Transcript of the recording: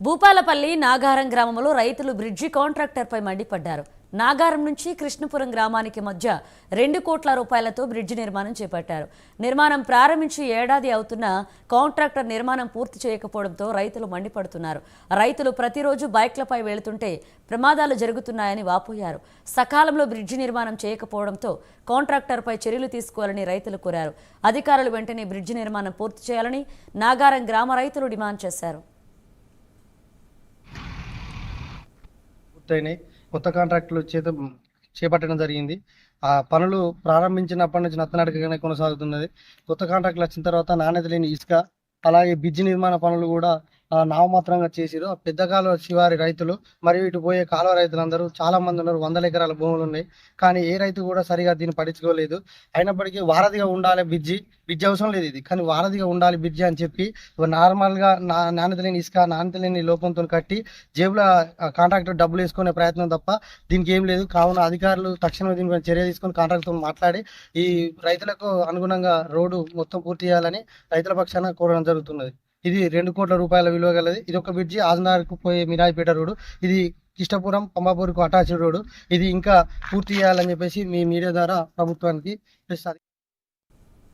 భూపాలపల్లి నాగారం గ్రామంలో రైతులు బ్రిడ్జి కాంట్రాక్టర్పై మండిపడ్డారు. నాగారం నుంచి కృష్ణపురం గ్రామానికి మధ్య రెండు కోట్ల రూపాయలతో బ్రిడ్జి నిర్మాణం చేపట్టారు. నిర్మాణం ప్రారంభించి ఏడాది అవుతున్న కాంట్రాక్టర్ నిర్మాణం పూర్తి చేయకపోవడంతో రైతులు మండిపడుతున్నారు. రైతులు ప్రతిరోజు బైక్లపై వెళుతుంటే ప్రమాదాలు జరుగుతున్నాయని వాపోయారు. సకాలంలో బ్రిడ్జి నిర్మాణం చేయకపోవడంతో కాంట్రాక్టర్పై చర్యలు తీసుకోవాలని రైతులు కోరారు. అధికారులు వెంటనే బ్రిడ్జి నిర్మాణం పూర్తి చేయాలని నాగారం గ్రామ రైతులు డిమాండ్ చేశారు. పూర్తయినాయి కొత్త కాంట్రాక్టులు చేత చేపట్టడం జరిగింది. ఆ పనులు ప్రారంభించినప్పటి నుంచి నత్తనడకగానే కొనసాగుతున్నది. కొత్త కాంట్రాక్టులు వచ్చిన తర్వాత నాణ్యత లేని ఇసుక అలాగే బ్రిడ్జి నిర్మాణ పనులు కూడా నామమాత్రంగా చేసిరు. పెద్ద కాలువ శివారి రైతులు మరియు ఇటు పోయే కాలువ రైతులందరూ చాలా మంది ఉన్నారు. వందల ఎకరాల భూములు ఉన్నాయి. కానీ ఏ రైతు కూడా సరిగా దీన్ని పట్టించుకోలేదు. అయినప్పటికీ వారధిగా ఉండాలి బిడ్జి బ్రిడ్జి అవసరం లేదు ఇది. కానీ వారధిగా ఉండాలి బ్రిడ్జి అని చెప్పి నార్మల్గా నా నాణ్యత లేని ఇసుక నాణ్యత లేని లోపంతో కట్టి జేబులో కాంట్రాక్టర్ డబ్బులు వేసుకునే ప్రయత్నం తప్ప దీనికి ఏం లేదు. కావున అధికారులు తక్షణమే దీనిపై చర్య తీసుకొని కాంట్రాక్టర్తో మాట్లాడి ఈ రైతులకు అనుగుణంగా రోడ్డు మొత్తం పూర్తి చేయాలని రైతుల పక్షాన కోరడం జరుగుతున్నది. ఇది రెండు కోట్ల రూపాయల విలువ గలది. ఇది ఒక బ్రిడ్జి ఆజనార్కు పోయే మిరాయిపేట రోడ్డు. ఇది కిష్టపురం పంబాపూర్కు అటాచ్డ్ రోడ్డు. ఇది ఇంకా పూర్తి చేయాలని చెప్పేసి మీ మీడియా ద్వారా ప్రభుత్వానికి